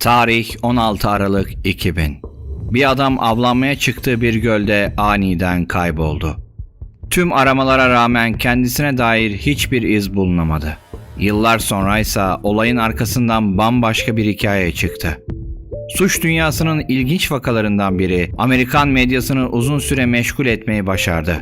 Tarih 16 Aralık 2000. Bir adam avlanmaya çıktığı bir gölde aniden kayboldu. Tüm aramalara rağmen kendisine dair hiçbir iz bulunamadı. Yıllar sonra ise olayın arkasından bambaşka bir hikaye çıktı. Suç dünyasının ilginç vakalarından biri Amerikan medyasını uzun süre meşgul etmeyi başardı.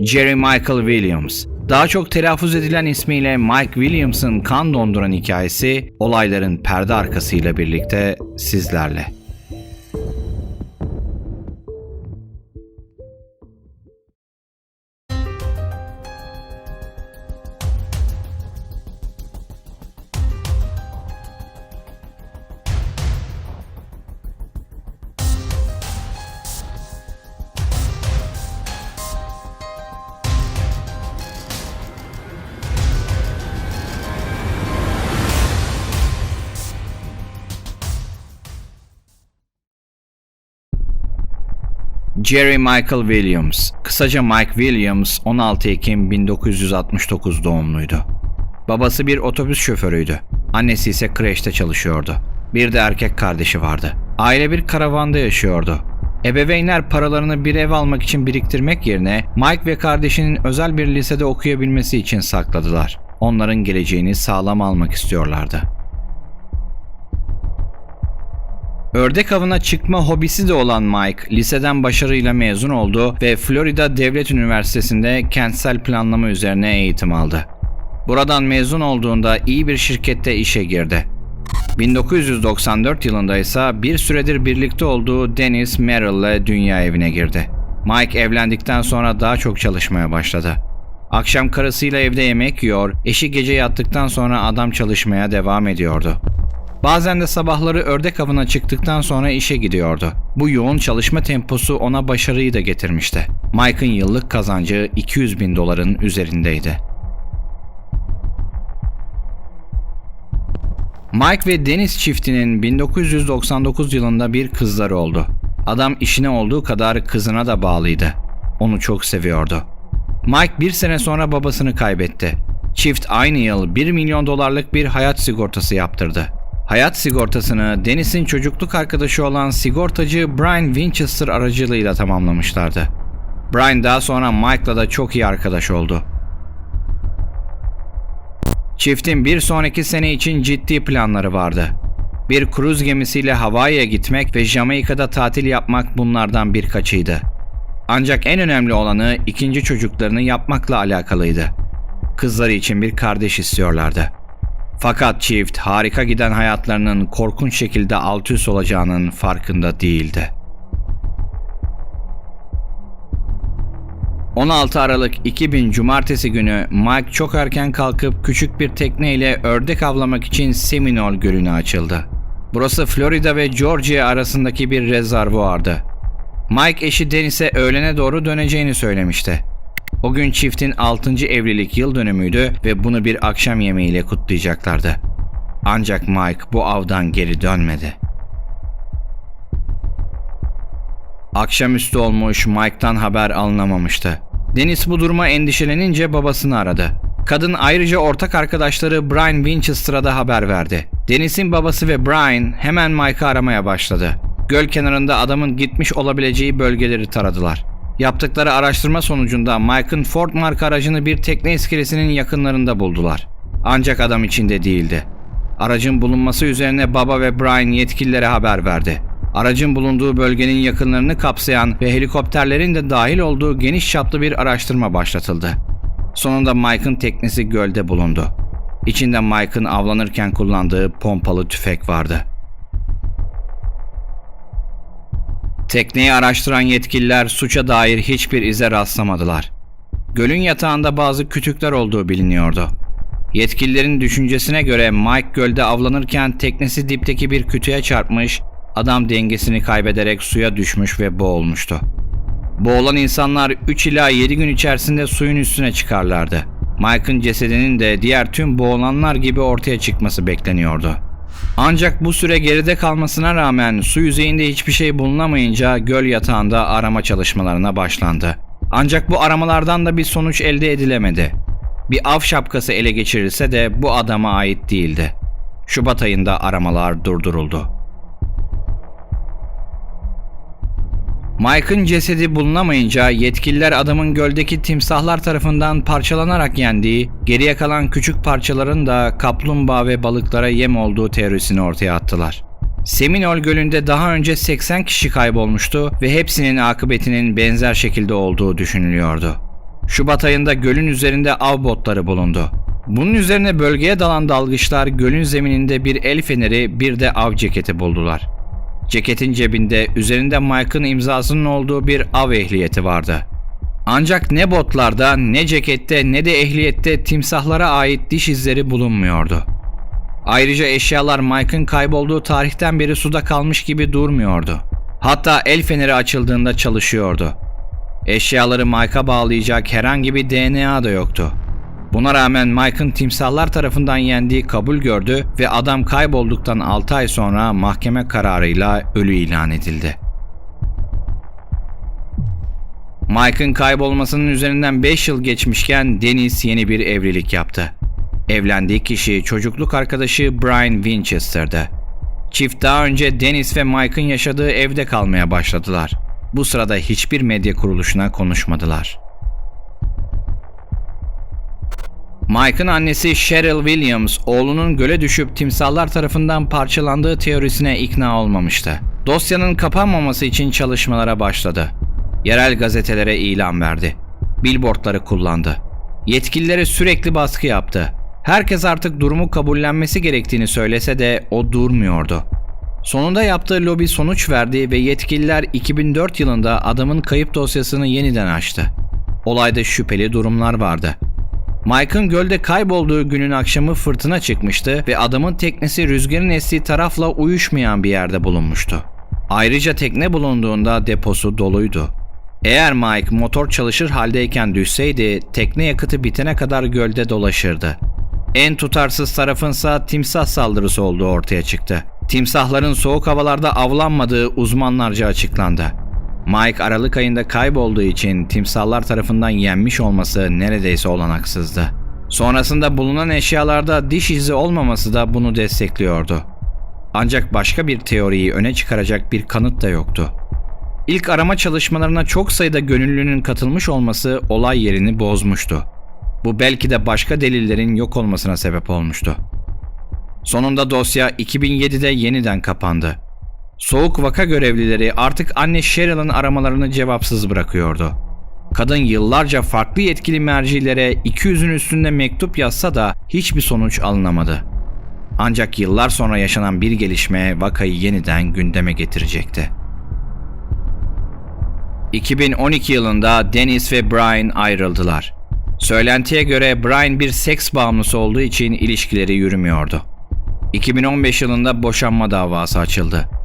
Jerry Michael Williams. Daha çok telaffuz edilen ismiyle Mike Williams'ın kan donduran hikayesi olayların perde arkasıyla birlikte sizlerle. Jerry Michael Williams, kısaca Mike Williams 16 Ekim 1969 doğumluydu. Babası bir otobüs şoförüydü. Annesi ise kreşte çalışıyordu. Bir de erkek kardeşi vardı. Aile bir karavanda yaşıyordu. Ebeveynler paralarını bir ev almak için biriktirmek yerine Mike ve kardeşinin özel bir lisede okuyabilmesi için sakladılar. Onların geleceğini sağlam almak istiyorlardı. Ördek avına çıkma hobisi de olan Mike, liseden başarıyla mezun oldu ve Florida Devlet Üniversitesi'nde kentsel planlama üzerine eğitim aldı. Buradan mezun olduğunda iyi bir şirkette işe girdi. 1994 yılında ise bir süredir birlikte olduğu Dennis Merrill ile dünya evine girdi. Mike evlendikten sonra daha çok çalışmaya başladı. Akşam karısıyla evde yemek yiyor, eşi gece yattıktan sonra adam çalışmaya devam ediyordu. Bazen de sabahları ördek avına çıktıktan sonra işe gidiyordu. Bu yoğun çalışma temposu ona başarıyı da getirmişti. Mike'ın yıllık kazancı 200 bin doların üzerindeydi. Mike ve Deniz çiftinin 1999 yılında bir kızları oldu. Adam işine olduğu kadar kızına da bağlıydı. Onu çok seviyordu. Mike bir sene sonra babasını kaybetti. Çift aynı yıl 1 milyon dolarlık bir hayat sigortası yaptırdı. Hayat sigortasını Dennis'in çocukluk arkadaşı olan sigortacı Brian Winchester aracılığıyla tamamlamışlardı. Brian daha sonra Mike'la da çok iyi arkadaş oldu. Çiftin bir sonraki sene için ciddi planları vardı. Bir kruz gemisiyle Hawaii'ye gitmek ve Jamaika'da tatil yapmak bunlardan birkaçıydı. Ancak en önemli olanı ikinci çocuklarını yapmakla alakalıydı. Kızları için bir kardeş istiyorlardı. Fakat çift harika giden hayatlarının korkunç şekilde alt üst olacağının farkında değildi. 16 Aralık 2000 Cumartesi günü Mike çok erken kalkıp küçük bir tekneyle ördek avlamak için Seminole Gölü'ne açıldı. Burası Florida ve Georgia arasındaki bir rezervuardı. Mike eşi Dennis'e öğlene doğru döneceğini söylemişti. O gün çiftin 6. evlilik yıl dönümüydü ve bunu bir akşam yemeğiyle kutlayacaklardı. Ancak Mike bu avdan geri dönmedi. Akşamüstü olmuş Mike'tan haber alınamamıştı. Deniz bu duruma endişelenince babasını aradı. Kadın ayrıca ortak arkadaşları Brian Winchester'a da haber verdi. Deniz'in babası ve Brian hemen Mike'ı aramaya başladı. Göl kenarında adamın gitmiş olabileceği bölgeleri taradılar. Yaptıkları araştırma sonucunda Mike'ın Ford marka aracını bir tekne iskelesinin yakınlarında buldular. Ancak adam içinde değildi. Aracın bulunması üzerine baba ve Brian yetkililere haber verdi. Aracın bulunduğu bölgenin yakınlarını kapsayan ve helikopterlerin de dahil olduğu geniş çaplı bir araştırma başlatıldı. Sonunda Mike'ın teknesi gölde bulundu. İçinde Mike'ın avlanırken kullandığı pompalı tüfek vardı. Tekneyi araştıran yetkililer suça dair hiçbir ize rastlamadılar. Gölün yatağında bazı kütükler olduğu biliniyordu. Yetkililerin düşüncesine göre Mike gölde avlanırken teknesi dipteki bir kütüğe çarpmış, adam dengesini kaybederek suya düşmüş ve boğulmuştu. Boğulan insanlar 3 ila 7 gün içerisinde suyun üstüne çıkarlardı. Mike'ın cesedinin de diğer tüm boğulanlar gibi ortaya çıkması bekleniyordu. Ancak bu süre geride kalmasına rağmen su yüzeyinde hiçbir şey bulunamayınca göl yatağında arama çalışmalarına başlandı. Ancak bu aramalardan da bir sonuç elde edilemedi. Bir av şapkası ele geçirilse de bu adama ait değildi. Şubat ayında aramalar durduruldu. Mike'ın cesedi bulunamayınca yetkililer adamın göldeki timsahlar tarafından parçalanarak yendiği, geriye kalan küçük parçaların da kaplumbağa ve balıklara yem olduğu teorisini ortaya attılar. Seminole Gölü'nde daha önce 80 kişi kaybolmuştu ve hepsinin akıbetinin benzer şekilde olduğu düşünülüyordu. Şubat ayında gölün üzerinde av botları bulundu. Bunun üzerine bölgeye dalan dalgıçlar gölün zemininde bir el feneri bir de av ceketi buldular. Ceketin cebinde üzerinde Mike'ın imzasının olduğu bir av ehliyeti vardı. Ancak ne botlarda ne cekette ne de ehliyette timsahlara ait diş izleri bulunmuyordu. Ayrıca eşyalar Mike'ın kaybolduğu tarihten beri suda kalmış gibi durmuyordu. Hatta el feneri açıldığında çalışıyordu. Eşyaları Mike'a bağlayacak herhangi bir DNA da yoktu. Buna rağmen Mike'ın timsahlar tarafından yendiği kabul gördü ve adam kaybolduktan 6 ay sonra mahkeme kararıyla ölü ilan edildi. Mike'ın kaybolmasının üzerinden 5 yıl geçmişken Dennis yeni bir evlilik yaptı. Evlendiği kişi çocukluk arkadaşı Brian Winchester'dı. Çift daha önce Dennis ve Mike'ın yaşadığı evde kalmaya başladılar. Bu sırada hiçbir medya kuruluşuna konuşmadılar. Mike'ın annesi Cheryl Williams, oğlunun göle düşüp timsahlar tarafından parçalandığı teorisine ikna olmamıştı. Dosyanın kapanmaması için çalışmalara başladı. Yerel gazetelere ilan verdi. Billboardları kullandı. Yetkililere sürekli baskı yaptı. Herkes artık durumu kabullenmesi gerektiğini söylese de o durmuyordu. Sonunda yaptığı lobi sonuç verdi ve yetkililer 2004 yılında adamın kayıp dosyasını yeniden açtı. Olayda şüpheli durumlar vardı. Mike'ın gölde kaybolduğu günün akşamı fırtına çıkmıştı ve adamın teknesi rüzgarın estiği tarafla uyuşmayan bir yerde bulunmuştu. Ayrıca tekne bulunduğunda deposu doluydu. Eğer Mike motor çalışır haldeyken düşseydi tekne yakıtı bitene kadar gölde dolaşırdı. En tutarsız tarafınsa timsah saldırısı olduğu ortaya çıktı. Timsahların soğuk havalarda avlanmadığı uzmanlarca açıklandı. Mike Aralık ayında kaybolduğu için timsahlar tarafından yenmiş olması neredeyse olanaksızdı. Sonrasında bulunan eşyalarda diş izi olmaması da bunu destekliyordu. Ancak başka bir teoriyi öne çıkaracak bir kanıt da yoktu. İlk arama çalışmalarına çok sayıda gönüllünün katılmış olması olay yerini bozmuştu. Bu belki de başka delillerin yok olmasına sebep olmuştu. Sonunda dosya 2007'de yeniden kapandı. Soğuk vaka görevlileri artık anne Cheryl'ın aramalarını cevapsız bırakıyordu. Kadın yıllarca farklı yetkili mercilere 200'ün üstünde mektup yazsa da hiçbir sonuç alınamadı. Ancak yıllar sonra yaşanan bir gelişme vakayı yeniden gündeme getirecekti. 2012 yılında Dennis ve Brian ayrıldılar. Söylentiye göre Brian bir seks bağımlısı olduğu için ilişkileri yürümüyordu. 2015 yılında boşanma davası açıldı.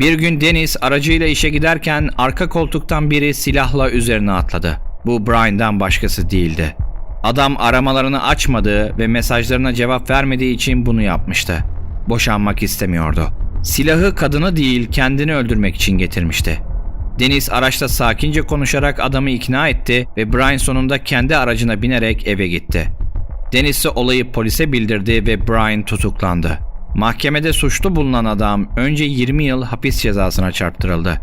Bir gün Dennis aracıyla işe giderken arka koltuktan biri silahla üzerine atladı. Bu Brian'dan başkası değildi. Adam aramalarını açmadığı ve mesajlarına cevap vermediği için bunu yapmıştı. Boşanmak istemiyordu. Silahı kadını değil kendini öldürmek için getirmişti. Deniz araçta sakince konuşarak adamı ikna etti ve Brian sonunda kendi aracına binerek eve gitti. Deniz ise olayı polise bildirdi ve Brian tutuklandı. Mahkemede suçlu bulunan adam önce 20 yıl hapis cezasına çarptırıldı.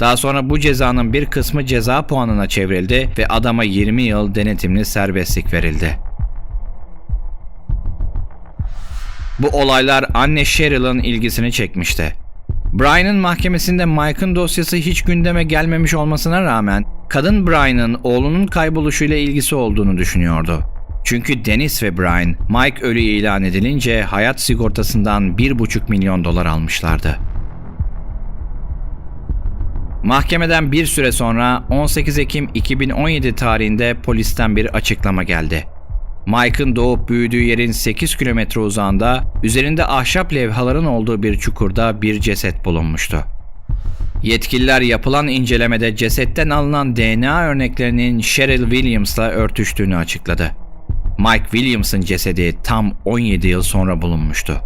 Daha sonra bu cezanın bir kısmı ceza puanına çevrildi ve adama 20 yıl denetimli serbestlik verildi. Bu olaylar anne Cheryl'ın ilgisini çekmişti. Brian'ın mahkemesinde Mike'ın dosyası hiç gündeme gelmemiş olmasına rağmen kadın Brian'ın oğlunun kayboluşuyla ilgisi olduğunu düşünüyordu. Çünkü Dennis ve Brian, Mike ölü ilan edilince hayat sigortasından 1,5 milyon dolar almışlardı. Mahkemeden bir süre sonra 18 Ekim 2017 tarihinde polisten bir açıklama geldi. Mike'ın doğup büyüdüğü yerin 8 kilometre uzağında üzerinde ahşap levhaların olduğu bir çukurda bir ceset bulunmuştu. Yetkililer yapılan incelemede cesetten alınan DNA örneklerinin Cheryl Williams'la örtüştüğünü açıkladı. Mike Williams'ın cesedi tam 17 yıl sonra bulunmuştu.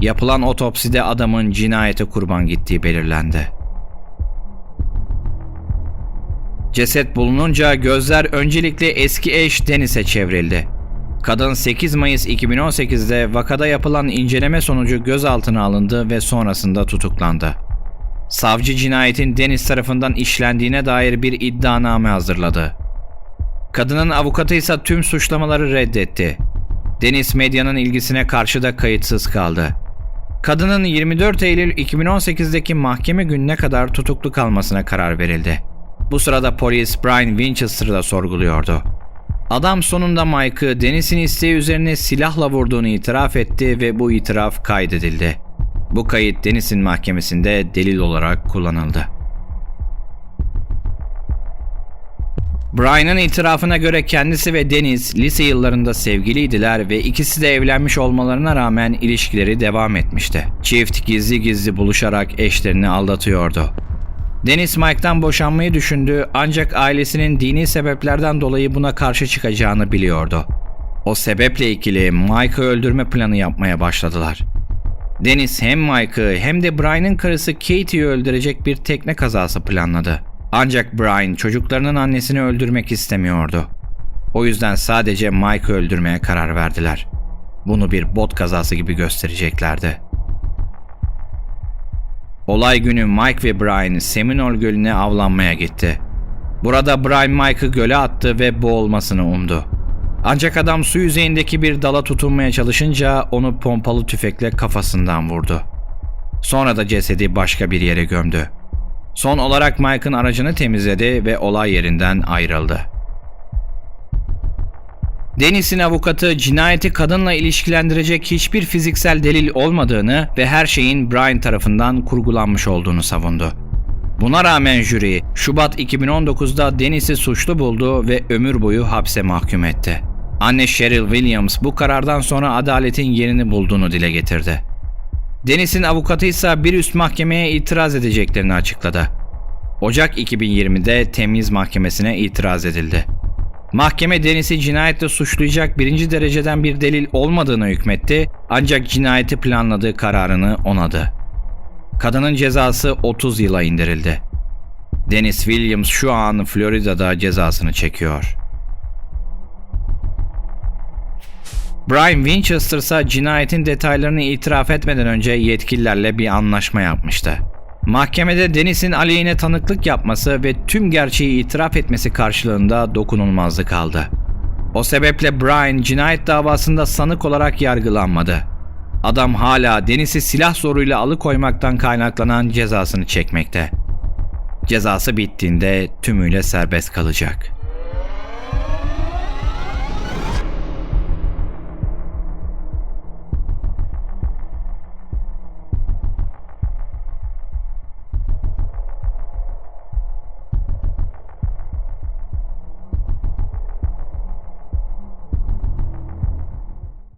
Yapılan otopside adamın cinayete kurban gittiği belirlendi. Ceset bulununca gözler öncelikle eski eş Dennis'e çevrildi. Kadın 8 Mayıs 2018'de vakada yapılan inceleme sonucu gözaltına alındı ve sonrasında tutuklandı. Savcı cinayetin Deniz tarafından işlendiğine dair bir iddianame hazırladı. Kadının avukatı ise tüm suçlamaları reddetti. Deniz medyanın ilgisine karşı da kayıtsız kaldı. Kadının 24 Eylül 2018'deki mahkeme gününe kadar tutuklu kalmasına karar verildi. Bu sırada polis Brian Winchester'ı da sorguluyordu. Adam sonunda Mike'ı Deniz'in isteği üzerine silahla vurduğunu itiraf etti ve bu itiraf kaydedildi. Bu kayıt Deniz'in mahkemesinde delil olarak kullanıldı. Brian'ın itirafına göre kendisi ve Deniz lise yıllarında sevgiliydiler ve ikisi de evlenmiş olmalarına rağmen ilişkileri devam etmişti. Çift gizli gizli buluşarak eşlerini aldatıyordu. Deniz Mike'tan boşanmayı düşündü ancak ailesinin dini sebeplerden dolayı buna karşı çıkacağını biliyordu. O sebeple ikili Mike'ı öldürme planı yapmaya başladılar. Deniz hem Mike'ı hem de Brian'ın karısı Katie'yi öldürecek bir tekne kazası planladı. Ancak Brian çocuklarının annesini öldürmek istemiyordu. O yüzden sadece Mike'ı öldürmeye karar verdiler. Bunu bir bot kazası gibi göstereceklerdi. Olay günü Mike ve Brian Seminole Gölü'ne avlanmaya gitti. Burada Brian Mike'ı göle attı ve boğulmasını umdu. Ancak adam su yüzeyindeki bir dala tutunmaya çalışınca onu pompalı tüfekle kafasından vurdu. Sonra da cesedi başka bir yere gömdü. Son olarak Mike'ın aracını temizledi ve olay yerinden ayrıldı. Dennis'in avukatı cinayeti kadınla ilişkilendirecek hiçbir fiziksel delil olmadığını ve her şeyin Brian tarafından kurgulanmış olduğunu savundu. Buna rağmen jüri Şubat 2019'da Dennis'i suçlu buldu ve ömür boyu hapse mahkum etti. Anne Cheryl Williams bu karardan sonra adaletin yerini bulduğunu dile getirdi. Dennis'in avukatı ise bir üst mahkemeye itiraz edeceklerini açıkladı. Ocak 2020'de Temiz Mahkemesi'ne itiraz edildi. Mahkeme Dennis'i cinayetle suçlayacak birinci dereceden bir delil olmadığını hükmetti ancak cinayeti planladığı kararını onadı. Kadının cezası 30 yıla indirildi. Dennis Williams şu an Florida'da cezasını çekiyor. Brian Winchester ise cinayetin detaylarını itiraf etmeden önce yetkililerle bir anlaşma yapmıştı. Mahkemede Dennis'in aleyhine tanıklık yapması ve tüm gerçeği itiraf etmesi karşılığında dokunulmazlık aldı. O sebeple Brian cinayet davasında sanık olarak yargılanmadı. Adam hala Dennis'i silah zoruyla alıkoymaktan kaynaklanan cezasını çekmekte. Cezası bittiğinde tümüyle serbest kalacak.